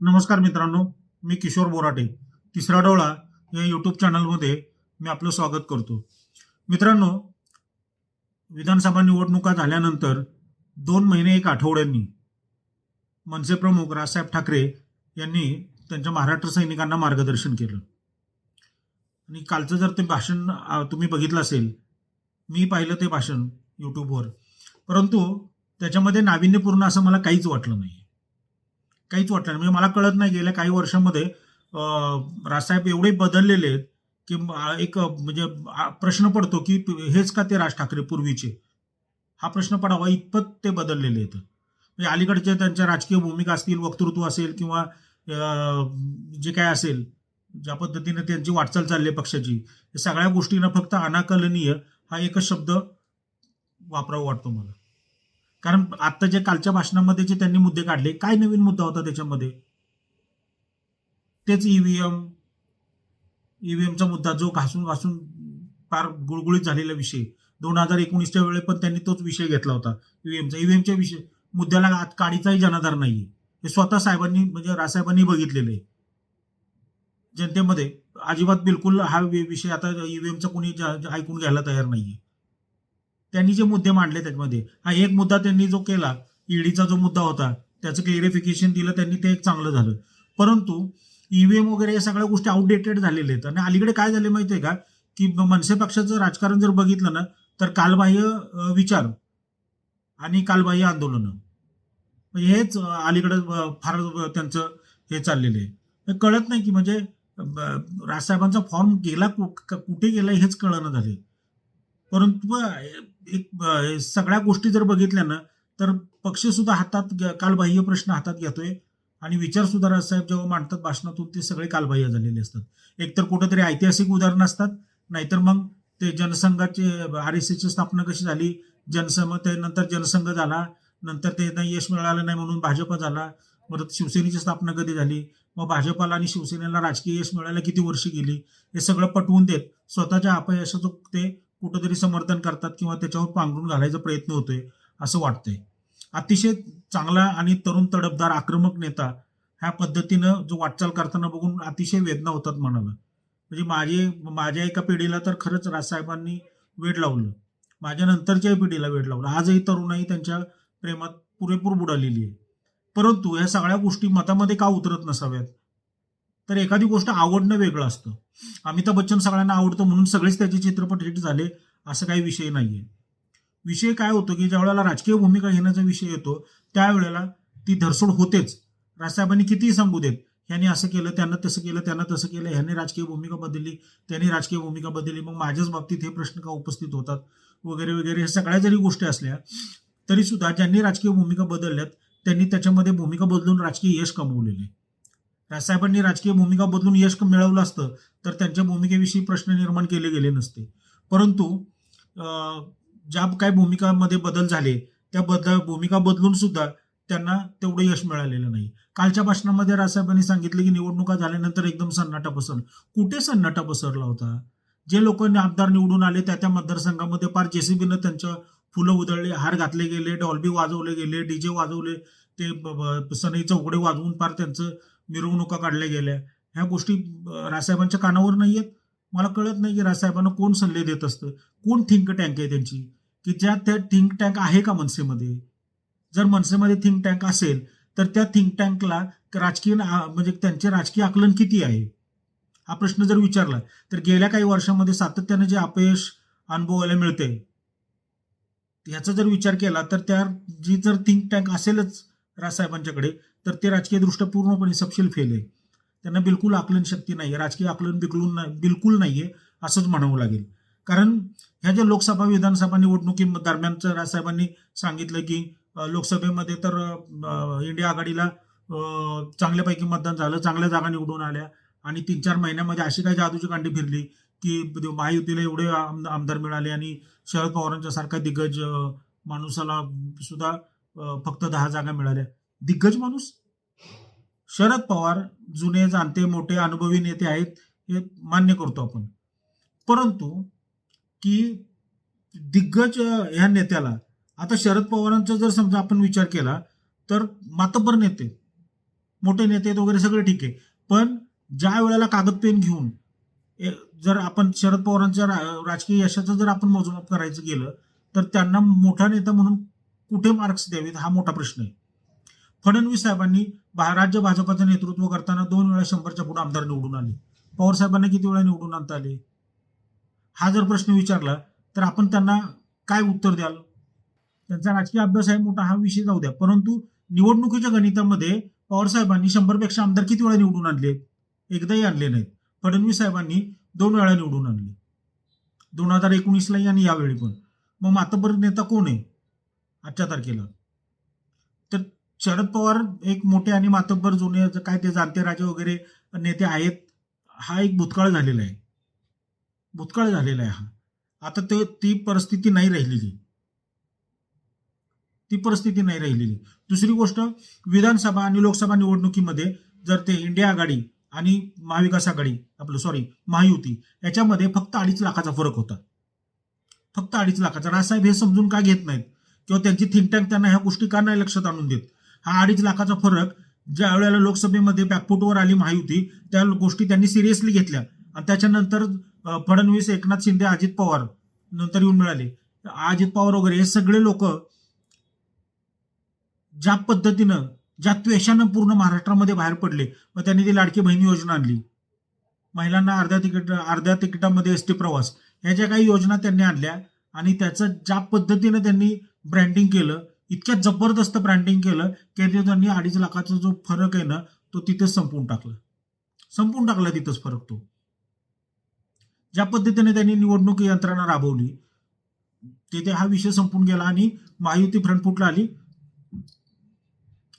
नमस्कार मित्रांनो मी किशोर बोराटे. तिसरा डोळा या यूट्यूब चॅनलमध्ये मी आपलं स्वागत करतो. मित्रांनो विधानसभा निवडणुका झाल्यानंतर दोन महिने एक आठवड्यांनी मनसे प्रमुख राजसाहेब ठाकरे यांनी त्यांच्या महाराष्ट्र सैनिकांना मार्गदर्शन केलं. आणि कालचं जर ते भाषण तुम्ही बघितलं असेल मी पाहिलं ते भाषण यूट्यूबवर परंतु त्याच्यामध्ये नाविन्यपूर्ण असं मला काहीच वाटलं नाही. काहीच वाटलं नाही. म्हणजे मला कळत नाही गेल्या काही वर्षामध्ये राजसाहेब एवढे बदललेले आहेत की एक म्हणजे आ- प्रश्न पडतो की हेच का ते राज ठाकरे पूर्वीचे? हा प्रश्न पडावा इतपत ते बदललेले आहेत. म्हणजे अलीकडचे त्यांच्या राजकीय भूमिका असतील वक्तृत्व असेल किंवा जे काय असेल ज्या पद्धतीने त्यांची वाटचाल चालली आहे पक्षाची सगळ्या गोष्टींना फक्त अनाकलनीय हा एकच शब्द वापरावा वाटतो मला. कारण आता जे कालच्या भाषणामध्ये जे त्यांनी मुद्दे काढले काय नवीन मुद्दा होता त्याच्यामध्ये? तेच ईव्हीएम ईव्हीएमचा मुद्दा जो घासून घासून फार गुळगुळीत झालेला विषय. दोन हजार एकोणीसच्या वेळेस पण त्यांनी तोच विषय घेतला होता ईव्हीएमचा ईव्हीएमच्या विषय मुद्द्याला आज काडीचाही जनाधार नाहीये. हे स्वतः साहेबांनी म्हणजे रासाहेबांनी बघितलेले आहे. जनतेमध्ये अजिबात बिलकुल हा वि- विषय आता ईव्हीएमचा कोणी ऐकून घ्यायला तयार नाहीये. त्यांनी जे मुद्दे मांडले त्याच्यामध्ये. हा एक मुद्दा त्यांनी जो केला ईडीचा जो मुद्दा होता त्याचं क्लिअरिफिकेशन दिलं त्यांनी ते एक चांगलं झालं. परंतु ईव्हीएम वगैरे या सगळ्या गोष्टी आउटडेटेड झालेल्या आहेत. आणि अलीकडे काय झाले माहिती आहे का? की मनसे पक्षाचं राजकारण जर बघितलं ना तर कालबाह्य विचार आणि कालबाह्य आंदोलनं. म्हणजे हेच अलीकडं अलीकडे फार त्यांचं हे चाललेलं आहे. कळत नाही की म्हणजे राजसाहेबांचा फॉर्म गेला कु- कुठे गेला हेच कळणं झाले परंतु एक सगळ्या गोष्टी जर बघितल्या ना तर पक्ष सुद्धा हातात कालबाह्य प्रश्न हातात घेतोय. आणि विचार सुद्धा राजसाहेब जेव्हा मांडतात भाषणातून ते सगळे कालबाह्य झालेले असतात. एकतर कुठेतरी ऐतिहासिक उदाहरणं असतात नाहीतर मग ते जनसंघाचे आर एस एसची स्थापना कशी झाली जनसंघ त्यानंतर जनसंघ झाला नंतर ते त्यांना यश मिळालं नाही म्हणून भाजप झाला परत शिवसेनेची स्थापना कधी झाली मग भाजपाला आणि शिवसेनेला राजकीय यश मिळायला किती वर्ष गेली हे सगळं पटवून देत स्वतःच्या अपयशाचं ते कुठंतरी समर्थन करतात किंवा त्याच्यावर पांघरून घालायचा प्रयत्न होतोय असं वाटतंय. अतिशय चांगला आणि तरुण तडफदार आक्रमक नेता ह्या पद्धतीनं जो वाटचाल करताना बघून अतिशय वेदना होतात मनाला. म्हणजे माझे माझ्या एका पिढीला तर खरंच राजसाहेबांनी वेड लावलं. माझ्या नंतरच्या पिढीला वेड लावलं. आजही तरुणाई त्यांच्या प्रेमात पुरेपूर बुडालेली आहे. परंतु ह्या सगळ्या गोष्टी मतामध्ये का उतरत नसाव्यात? तर एखादी गोष्ट आवडणं वेगळं असतं. अमिताभ बच्चन सगळ्यांना आवडतं म्हणून सगळेच त्याचे चित्रपट हिट झाले असं काही विषय नाही आहे विषय काय होतो की ज्या वेळेला राजकीय भूमिका घेण्याचा विषय येतो त्यावेळेला ती धरसोड होतेच. राजसाहेबांनी कितीही सांगू देत ह्याने असं केलं त्यांना तसं केलं त्यांना तसं केलं ह्याने राजकीय भूमिका बदलली त्यांनी राजकीय भूमिका बदलली मग माझ्याच बाबतीत हे प्रश्न का उपस्थित होतात? वगैरे वगैरे हे सगळ्या जरी गोष्टी असल्या तरी सुद्धा ज्यांनी राजकीय भूमिका बदलल्यात त्यांनी त्याच्यामध्ये भूमिका बदलून राजकीय यश कमवलेले राजसाहेबांनी राजकीय भूमिका बदलून यश मिळवलं असतं तर त्यांच्या भूमिकेविषयी प्रश्न निर्माण केले गेले नसते. परंतु ज्या काही भूमिकामध्ये बदल झाले त्या बदल भूमिका बदलून सुद्धा त्यांना तेवढं यश मिळालेलं नाही. कालच्या भाषणामध्ये राजसाहेबांनी सांगितलं की निवडणुका झाल्यानंतर एकदम सन्नाटा पसरला कुठे सन्नाटा पसरला होता? जे लोक आमदार निवडून आले त्या त्या मतदारसंघामध्ये पार जेसीबीनं त्यांच्या फुलं उधळले हार घातले गेले डॉल्बी वाजवले गेले डीजे वाजवले ते सनई चौकडे वाजवून पार त्यांचं मिरवणुका काढल्या गेल्या. ह्या गोष्टी रासाहेबांच्या कानावर नाही आहेत मला कळत नाही की रासाहेबांना कोण सल्ले देत असतं. कोण थिंक टँक आहे त्यांची? की ज्या त्या थिंक टँक आहे का मनसेमध्ये? जर मनसेमध्ये थिंक टँक असेल तर त्या थिंक टँकला राजकीय म्हणजे त्यांचे राजकीय आकलन किती आहे? हा प्रश्न जर विचारला तर गेल्या काही वर्षामध्ये सातत्याने जे अपयश अनुभवायला मिळते ह्याचा जर विचार केला तर त्या जी जर थिंक टँक असेलच राजसाहेबांच्याकडे तर ते राजकीयदृष्ट्या पूर्णपणे सपशील फेल आहे. त्यांना बिलकुल आकलन शक्ती नाही आहे राजकीय आकलन बिकलून नाही बिलकुल नाही आहे असंच म्हणावं लागेल. कारण ह्या ज्या लोकसभा विधानसभा निवडणुकी दरम्यानचं राजसाहेबांनी सांगितलं की लोकसभेमध्ये तर इंडिया आघाडीला चांगल्यापैकी मतदान झालं चांगल्या जागा निवडून आल्या आणि तीन चार महिन्यामध्ये अशी काही जादूची कांडी फिरली की महायुतीला एवढे आम- आमदार मिळाले आणि शरद पवारांच्या सारखा दिग्गज माणूसाला सुद्धा फक्त दहा जागा मिळाल्या. दिग्गज माणूस? शरद पवार जुने जाणते मोठे अनुभवी नेते आहेत हे मान्य करतो आपण. परंतु की दिग्गज ह्या नेत्याला आता शरद पवारांचा जर समजा आपण विचार केला तर मातब्बर नेते मोठे नेते आहेत वगैरे सगळे ठीक आहे. पण ज्या वेळेला कागद पेन घेऊन जर आपण शरद पवारांच्या रा- राजकीय यशाचं जर आपण मोजमाप करायचं गेलं तर त्यांना मोठा नेता म्हणून कुठे मार्क्स द्यावेत हा मोठा प्रश्न आहे. फडणवीस साहेबांनी राज्य भाजपाचं नेतृत्व करताना दोन वेळा शंभरच्या पुढे आमदार निवडून आले. पवार साहेबांना किती वेळा निवडून आणता आले? हा जर प्रश्न विचारला तर आपण त्यांना काय उत्तर द्याल? त्यांचा राजकीय अभ्यास आहे मोठा हा विषय जाऊ द्या. परंतु निवडणुकीच्या गणितामध्ये पवार साहेबांनी शंभरपेक्षा आमदार किती वेळा निवडून आणले एकदाही आणले नाहीत. फडणवीस साहेबांनी दोन वेळा निवडून आणले. दोन हजार एकोणीसलाही आणि यावेळी पण. मग मातबर नेता कोण आहे? आजच्या तारखेला तर शरद पवार एक मोठे आणि मातब्बर जुने काय ते जाणते राजे वगैरे नेते आहेत हा एक भूतकाळ झालेला आहे. भूतकाळ झालेला आहे हा. आता ते ती परिस्थिती नाही राहिलेली. ती परिस्थिती नाही राहिलेली. दुसरी गोष्ट विधानसभा आणि लोकसभा निवडणुकीमध्ये जर ते इंडिया आघाडी आणि महाविकास आघाडी आपलं सॉरी महायुती याच्यामध्ये फक्त अडीच लाखाचा फरक होता. फक्त अडीच लाखाचा. राजसाहेब हे समजून का घेत नाहीत? किंवा त्यांची थिंक टँक त्यांना ह्या गोष्टी का नाही लक्षात आणून देत? हा अडीच लाखाचा फरक ज्या वेळेला लोकसभेमध्ये बॅकफुटवर आली महायुती त्या गोष्टी त्यांनी सिरियसली घेतल्या. आणि त्याच्यानंतर फडणवीस एकनाथ शिंदे अजित पवार नंतर येऊन मिळाले. अजित पवार वगैरे हे सगळे लोक ज्या पद्धतीनं ज्या त्वेषानं पूर्ण महाराष्ट्रामध्ये बाहेर पडले मग त्यांनी ती लाडकी बहिणी योजना आणली. महिलांना अर्ध्या तिकीट अर्ध्या तिकिटामध्ये एस टी प्रवास ह्या ज्या काही योजना त्यांनी आणल्या आणि त्याचं ज्या पद्धतीनं त्यांनी ब्रँडिंग केलं इतक्या जबरदस्त ब्रँडिंग केलं की ते त्यांनी अडीच लाखाचा जो फरक आहे ना तो तिथेच संपवून टाकला. संपवून टाकला तिथंच फरक तो. ज्या पद्धतीने त्यांनी निवडणूक यंत्रणा राबवली तिथे हा विषय संपून गेला आणि महायुती फ्रंटफुटला आली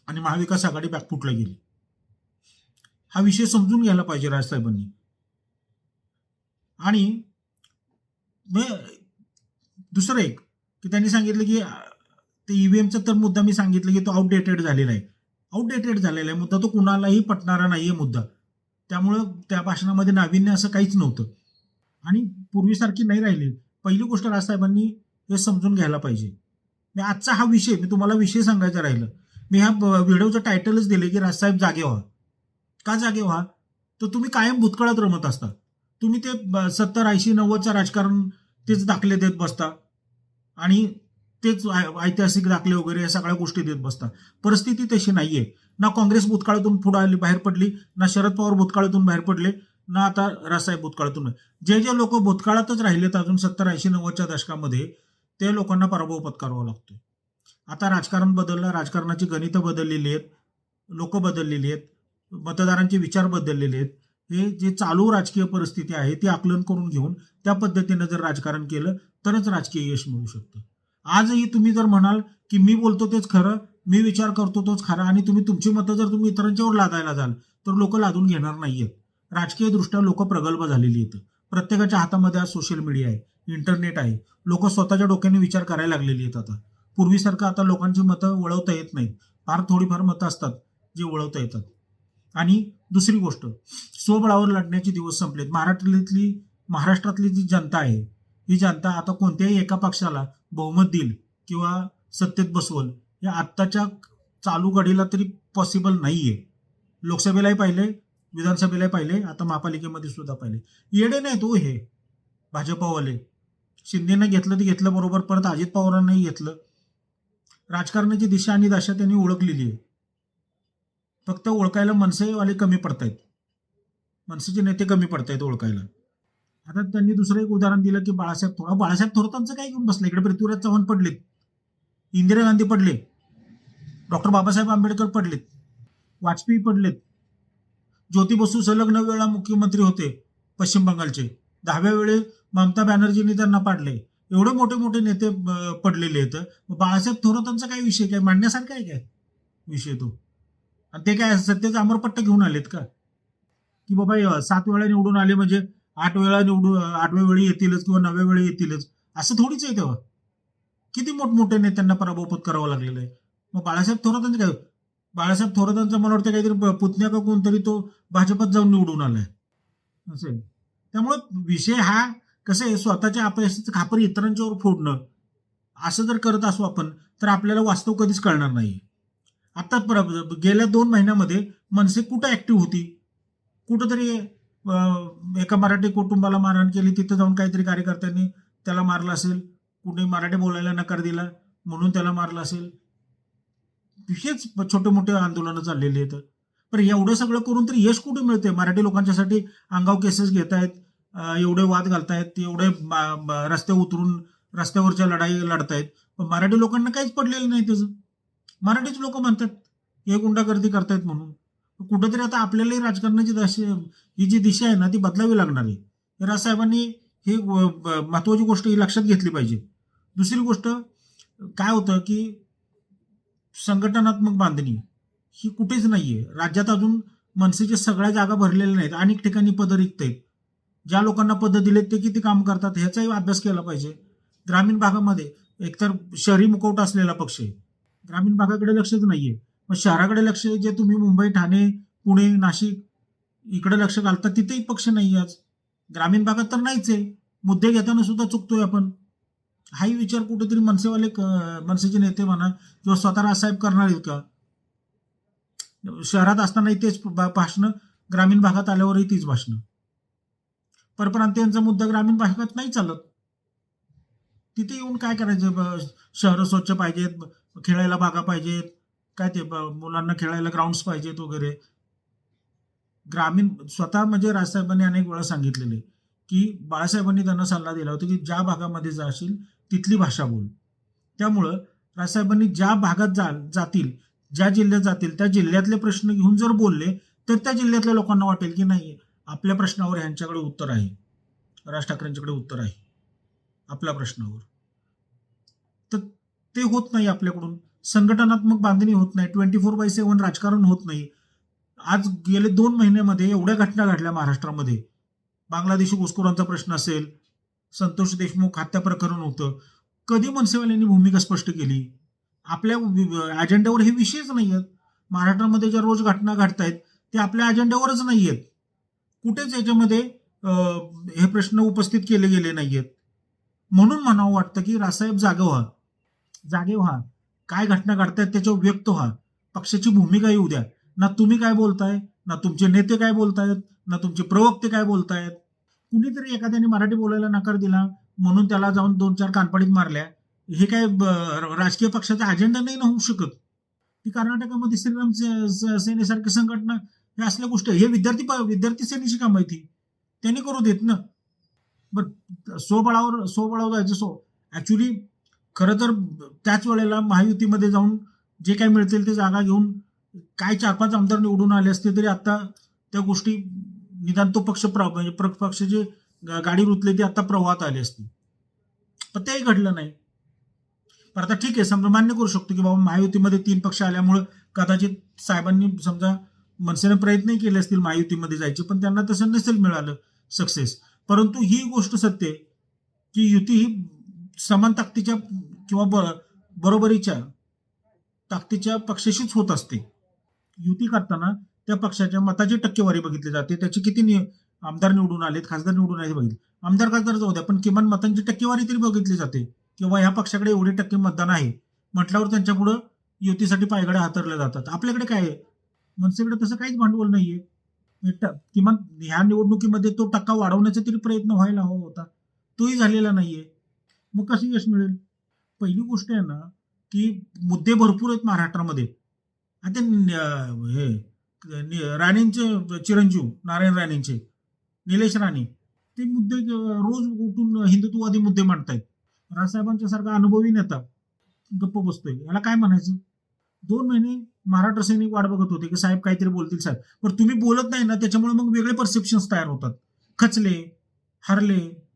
आणि महाविकास आघाडी बॅकफुटला गेली. हा विषय समजून घ्यायला पाहिजे राजसाहेबांनी. आणि दुसरं एक की त्यांनी सांगितलं की ते ईव्हीएमचा तर मुद्दा मी सांगितलं की तो आउटडेटेड झालेला आहे. आउटडेटेड झालेला आहे. मुद्दा तो कुणालाही पटणारा नाही आहे मुद्दा. त्यामुळं त्या भाषणामध्ये नाविन्य असं काहीच नव्हतं. आणि पूर्वीसारखी नाही राहिली. पहिली गोष्ट राजसाहेबांनी हे समजून घ्यायला पाहिजे. मी आजचा हा विषय मी तुम्हाला विषय सांगायचा राहिलं. मी ह्या व्हिडिओचं टायटलच दिले की राजसाहेब जागे व्हा. का जागे व्हा? तर तुम्ही कायम भूतकाळात रमत असता. तुम्ही ते ब- सत्तर ऐंशी नव्वदचं राजकारण तेच दाखले देत बसता. आणि तेच ऐ- ऐतिहासिक दाखले वगैरे या सगळ्या गोष्टी देत बसतात. परिस्थिती तशी नाहीये. ना काँग्रेस भूतकाळातून पुढे आली बाहेर पडली ना शरद पवार भूतकाळातून बाहेर पडले ना आता राजसाहेब भूतकाळातून. जे जे लोक भूतकाळातच राहिलेत अजून सत्तर ऐंशी नव्वदच्या दशकामध्ये ते लोकांना पराभव पत्करावा लागतोय. आता राजकारण बदललं राजकारणाची गणितं बदललेली आहेत लोक बदललेली आहेत मतदारांचे विचार बदललेले आहेत. हे जे चालू राजकीय परिस्थिती आहे ती आकलन करून घेऊन त्या पद्धतीनं जर राजकारण केलं तरच राजकीय यश मिळू शकतं. आजही तुम्ही जर म्हणाल की मी बोलतो तेच खरं मी विचार करतो तोच खरा आणि तुम्ही तुमची मतं जर तुम्ही इतरांच्यावर लादायला जाल तर लोक लादून घेणार नाहीयेत. राजकीय दृष्ट्या लोक प्रगल्भ झालेली आहेत. प्रत्येकाच्या हातामध्ये आज सोशल मीडिया आहे इंटरनेट आहे. लोक स्वतःच्या डोक्याने विचार करायला लागलेली आहेत आता. पूर्वीसारखं आता लोकांची मतं वळवता येत नाहीत. फार थोडीफार मतं असतात जे वळवता येतात. आणि दुसरी गोष्ट स्वबळावर लढण्याचे दिवस संपलेत. महाराष्ट्रातली महाराष्ट्रातली जी जनता आहे ही जनता आता कोणत्याही एका पक्षाला बहुमत देईल किंवा सत्तेत बसवल हे आत्ताच्या चालू घडीला तरी पॉसिबल नाहीये. लोकसभेलाही पाहिले विधानसभेलाही पाहिले आता महापालिकेमध्ये सुद्धा पाहिले येडे नाही तो हो हे भाजपवाले. शिंदेनं घेतलं ते घेतलं बरोबर परत अजित पवारांनाही घेतलं. राजकारणाची दिशा आणि दशा त्यांनी ओळखलेली आहे. फक्त ओळखायला मनसेवाले कमी पडतायत. मनसेचे नेते कमी पडतायत ओळखायला. आता त्यांनी दुसरं एक उदाहरण दिलं की बाळासाहेब थोरात. बाळासाहेब थोरातांचं काय घेऊन बसलं? इकडे पृथ्वीराज चव्हाण पडलेत. इंदिरा गांधी पडले. डॉक्टर बाबासाहेब आंबेडकर पडलेत. वाजपेयी पडलेत. ज्योती बसू सलग नऊ वेळा मुख्यमंत्री होते पश्चिम बंगालचे. दहाव्या वेळे ममता बॅनर्जींनी त्यांना पाडले. एवढे मोठे मोठे नेते पडलेले आहेत. मग बाळासाहेब थोरातांचा काय विषय? काय मांडण्यासारखा आहे काय विषय तो? आणि ते काय सत्तेचा अमरपट्ट घेऊन आलेत का? की बाबा सात वेळा निवडून आले म्हणजे आठ वेळा निवडून आठव्या वेळी येतीलच किंवा नव्या वेळी येतीलच असं थोडीच आहे तेव्हा. किती मोठमोठे नेत्यांना पराभवपत करावं लागलेलं आहे. मग बाळासाहेब थोरातांचं काय? बाळासाहेब थोरातांचं मला वाटतं काहीतरी प- पुतण्या का कोणतरी तो भाजपात जाऊन निवडून आलाय. असं त्यामुळं विषय हा कसं आहे स्वतःच्या अपयशाचं खापर इतरांच्यावर फोडणं असं जर करत असू आपण तर आपल्याला वास्तव कधीच कळणार नाही. आता प्र- गेल्या दोन महिन्यामध्ये मनसे कुठं ऍक्टिव्ह होती? कुठंतरी एका मराठी कुटुंबाला मारहाण केली तिथं जाऊन काहीतरी कार्यकर्त्यांनी त्याला मारलं असेल कुणी मराठी बोलायला नकार दिला म्हणून त्याला मारलं असेल. हेच छोटे मोठे आंदोलनं चाललेली आहेत. पण एवढं सगळं करून तरी यश कुठे मिळते मराठी लोकांच्यासाठी अंगाव केसेस घेत आहेत एवढे वाद घालतायत एवढे रस्ते उतरून रस्त्यावरच्या लढाई लढतायत. पण मराठी लोकांना काहीच पडलेलं नाही त्याचं. मराठीच लोक म्हणतात हे गुंडागर्दी करतायत म्हणून. कुठंतरी आता आपल्यालाही राजकारणाची दशा ही जी दिशा आहे ना ती बदलावी लागणार आहे. तर राजसाहेबांनी ही व- महत्वाची गोष्ट ही लक्षात घेतली पाहिजे. दुसरी गोष्ट काय होतं की संघटनात्मक बांधणी ही कुठेच नाही आहे राज्यात अजून मनसेच्या सगळ्या जागा भरलेल्या नाहीत. अनेक ठिकाणी पदं रिक्त आहेत. ज्या लोकांना पदं दिलेत ते किती काम करतात ह्याचाही अभ्यास केला पाहिजे. ग्रामीण भागामध्ये एकतर शहरी मुकवटा असलेला पक्ष आहे. ग्रामीण भागाकडे लक्षच नाही आहे मग शहराकडे लक्ष आहे, जे तुम्ही मुंबई ठाणे पुणे नाशिक इकडे लक्ष घालता तिथेही पक्ष नाही आज. ग्रामीण भागात तर नाहीच आहे. मुद्दे घेताना सुद्धा चुकतोय आपण. हाही विचार कुठेतरी मनसेवाले क- मनसेचे नेते म्हणा किंवा स्वतः राजसाहेब करणार आहेत का? शहरात असतानाही तेच भाषणं ग्रामीण भागात आल्यावरही तीच भाषणं. परप्रांतीयांचा मुद्दा ग्रामीण भागात नाही चालत. तिथे येऊन काय करायचं? ब- शहरं स्वच्छ पाहिजेत खेळायला बागा पाहिजेत. काय ते ब- मुलांना खेळायला ग्राउंड्स पाहिजेत वगैरे. ग्रामीण स्वतः म्हणजे राजसाहेबांनी अनेक वेळा सांगितलेले की बाळासाहेबांनी त्यांना सल्ला दिला होता की ज्या भागामध्ये जाशील तिथली भाषा बोल. त्यामुळं राजसाहेबांनी ज्या भागात जा जातील ज्या जिल्ह्यात जातील त्या जिल्ह्यातले प्रश्न घेऊन जर बोलले तर त्या जिल्ह्यातल्या लोकांना वाटेल की नाही आपल्या प्रश्नावर ह्यांच्याकडे उत्तर आहे. राज ठाकरेंच्याकडे उत्तर आहे. आपल्या प्रश्नावर. तर ते होत नाही आपल्याकडून. संघटनात्मक बांधणी होत नाही ट्वेंटी फोर बाय सेव्हन राजकारण होत नाही. आज गेले दोन महिन्यामध्ये एवढ्या घटना घडल्या महाराष्ट्रामध्ये. बांगलादेशी घुसखोरांचा प्रश्न असेल संतोष देशमुख हत्या प्रकरण होतं. कधी मनसेवाल यांनी भूमिका स्पष्ट केली? आपल्या अजेंड्यावर हे विषयच नाही आहेत महाराष्ट्रामध्ये ज्या रोज घटना घडतायत ते आपल्या अजेंड्यावरच नाही आहेत कुठेच याच्यामध्ये हे प्रश्न उपस्थित केले गेले नाही आहेत म्हणून म्हणावं वाटतं की रासाहेब जागे व्हा. जागे व्हा. काय घटना घडतायत त्याच्यावर व्यक्त व्हा पक्षाची भूमिका येऊ द्या. ना तुम्ही काय बोलताय ना तुमचे नेते काय बोलतायत ना तुमचे प्रवक्ते काय बोलतायत. कुणीतरी एखाद्याने मराठी बोलायला नकार दिला म्हणून त्याला जाऊन दोन चार कानपाडीत मारल्या. हे काय ब- राजकीय पक्षाचा अजेंडा नाही ना होऊ शकत? ती कर्नाटकामध्ये श्रीराम सेनेसारखी संघटना हे असल्या गोष्टी. हे विद्यार्थी प- विद्यार्थी सेनेची काम आहे ती त्यांनी करू देत ना. बर स्वबळावर स्वबळावर जायचं सो ऍक्च्युली खरं तर त्याच वेळेला महायुतीमध्ये जाऊन जे काय मिळतील ते जागा घेऊन काय चार पाच आमदार निवडून आले असते तरी आता त्या गोष्टी निदान तो पक्ष प्र म्हणजे प्र- पक्षाची गाडी रुतली ती आता प्रवाहात आली असती पण तेही घडलं नाही. पण आता ठीक आहे समजा मान्य करू शकतो की बाबा महायुतीमध्ये तीन पक्ष आल्यामुळं कदाचित साहेबांनी समजा मनसेने प्रयत्नही केले असतील महायुतीमध्ये जायचे पण त्यांना तसं नसेल मिळालं सक्सेस. परंतु ही गोष्ट सत्य आहे की युती ही समान ताकदीच्या किंवा ब- बरोबरीच्या ताकदीच्या पक्षाशीच होत असते. युती करताना त्या पक्षाच्या मताची टक्केवारी बघितली जाते. त्याचे किती नि- आमदार निवडून आलेत खासदार निवडून आले बघितले. आमदार खासदार जाऊ द्या पण किमान मतांची टक्केवारी तरी बघितली जाते. किंवा ह्या पक्षाकडे एवढे टक्के मतदान आहे. म्हटल्यावर त्यांच्या पुढं युतीसाठी पायगड्या हातरल्या जातात. आपल्याकडे काय आहे? मनसेकडे तसं काहीच भांडवल नाहीये. ट- किमान ह्या निवडणुकीमध्ये तो टक्का वाढवण्याचा तरी प्रयत्न व्हायला हवा होता. तोही झालेला नाहीये. मग कसं यश मिळेल? पहिली गोष्ट आहे ना की मुद्दे भरपूर आहेत महाराष्ट्रामध्ये. आता न- हे नि- राणेंचे चिरंजीव नारायण राणेंचे निलेश राणे ते मुद्दे रोज उठून हिंदुत्ववादी मुद्दे मांडतायत. राजसाहेबांच्या सारखा अनुभवी नेता गप्प बसतोय. याला काय म्हणायचं? दोन महिने महाराष्ट्र सैनिक वाट बघत होते की साहेब काहीतरी बोलतील साहेब. पण तुम्ही बोलत नाही ना त्याच्यामुळे मग वेगळे परसेप्शन्स तयार होतात. खचले हरले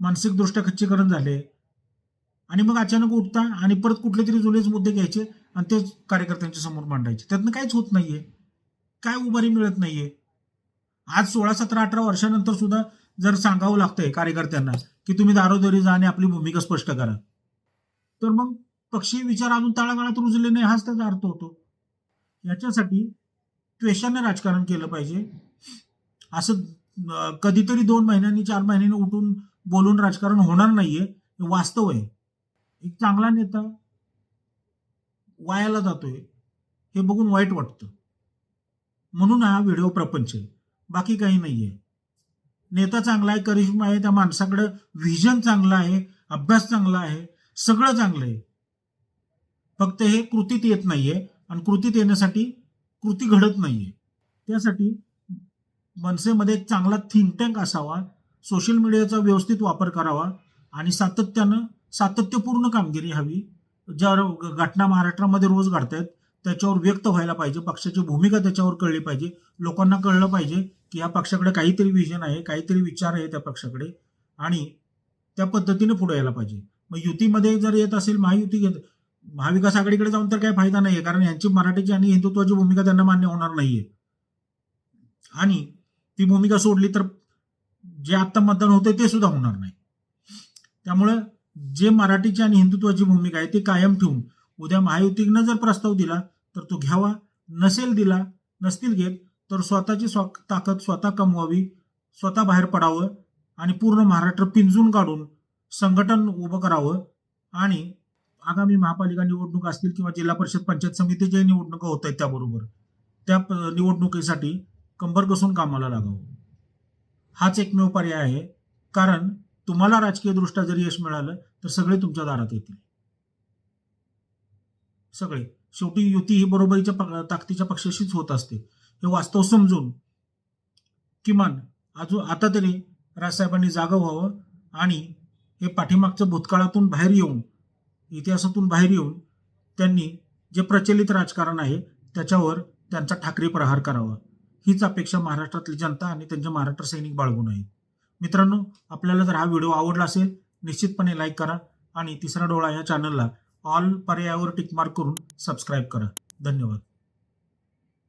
मानसिकदृष्ट्या खच्चीकरण झाले. आणि मग अचानक उठता आणि परत कुठले तरी जुनेच मुद्दे घ्यायचे आणि तेच कार्यकर्त्यांच्या समोर मांडायचे. त्यातनं काहीच होत नाहीये. काय उभारी मिळत नाहीये. आज सोळा सतरा अठरा वर्षानंतर सुद्धा जर सांगावं लागतंय कार्यकर्त्यांना की तुम्ही दारोदारी जा आणि आपली भूमिका स्पष्ट करा. तर मग पक्षीय विचार अजून तळागाळात रुजले नाही हाच त्याचा अर्थ होतो. याच्यासाठी त्वेषाने राजकारण केलं पाहिजे. असं कधीतरी दोन महिन्यांनी चार महिन्यांनी उठून बोलून राजकारण होणार नाहीये. हे वास्तव आहे. एक चांगला नेता वायाला जातोय हे बघून वाईट वाटतं. म्हणून हा व्हिडिओ प्रपंच आहे. बाकी काही नाही आहे नेता चांगला आहे करिश्मा आहे त्या माणसाकडं व्हिजन चांगलं आहे अभ्यास चांगला आहे सगळं चांगलं आहे. फक्त हे कृतीत येत नाहीये आणि कृतीत येण्यासाठी कृती घडत नाहीये. त्यासाठी मनसेमध्ये एक चांगला थिंक टँक असावा सोशल मीडियाचा व्यवस्थित वापर करावा आणि सातत्यानं सातत्यपूर्ण कामगिरी हवी ज्या घटना महाराष्ट्रामध्ये रोज घडतायत त्याच्यावर व्यक्त व्हायला पाहिजे पक्षाची भूमिका त्याच्यावर कळली पाहिजे लोकांना कळलं पाहिजे की या पक्षाकडे काहीतरी विजन आहे काहीतरी विचार आहे त्या पक्षाकडे आणि त्या पद्धतीने पुढे यायला पाहिजे. मग युतीमध्ये जर येत असेल महायुती घेत महाविकास आघाडीकडे जाऊन तर काही फायदा नाही आहे कारण यांची मराठीची आणि हिंदुत्वाची भूमिका त्यांना मान्य होणार नाही आहे आणि ती भूमिका सोडली तर जे आत्ता मतदान होते ते सुद्धा होणार नाही. त्यामुळं जे मराठीची आणि हिंदुत्वाची भूमिका आहे ती कायम ठेवून उद्या महायुतीनं जर प्रस्ताव दिला तर तो घ्यावा. नसेल दिला नसतील घेत तर स्वतःची स्व ताकद स्वतः कमवावी स्वतः बाहेर पडावं आणि पूर्ण महाराष्ट्र पिंजून काढून संघटन उभं करावं आणि आगामी महापालिका निवडणूक असतील किंवा जिल्हा परिषद पंचायत समितीच्या निवडणुका होत आहेत त्याबरोबर त्या प- निवडणुकीसाठी कंबर कसून कामाला लागावं. हाच एकमेव पर्याय आहे. कारण तुम्हाला राजकीयदृष्ट्या जरी यश मिळालं तर सगळे तुमच्या दारात येतील. सगळे. शेवटी युती ही बरोबरीच्या प- ताकदीच्या पक्षाशीच होत असते. हे वास्तव समजून किमान अजून आता तरी राजसाहेबांनी जागा व्हावं आणि हे पाठीमागच्या भूतकाळातून बाहेर येऊन इतिहासातून बाहेर येऊन त्यांनी जे प्रचलित राजकारण आहे त्याच्यावर त्यांचा ठाकरे प्रहार करावा. हीच अपेक्षा महाराष्ट्रातली जनता आणि त्यांचे महाराष्ट्र सैनिक बाळगून आहेत. मित्रांनो आपल्याला जर हा व्हिडिओ आवडला असेल निश्चितपणे लाईक करा आणि तिसरा डोळा या चॅनलला ऑल पर्यायावर टिकमार्क करून सबस्क्राईब करा. धन्यवाद.